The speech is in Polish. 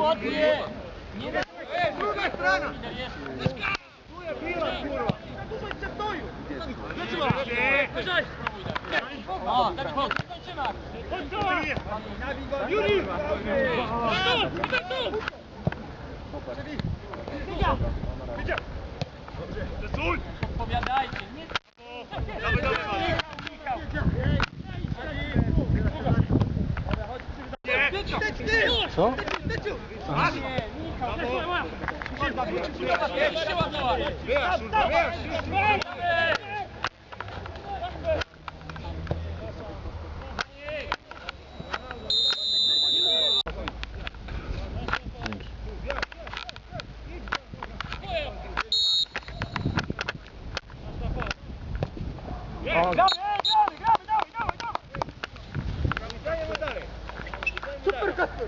Spodnie! Nie da E, druga strana! Tu je bila kurva! Dubaj se stoju! Nećemo! Držaj! Juri! Powiadajcie, Co? Aha. Gramy, gramy, gramy!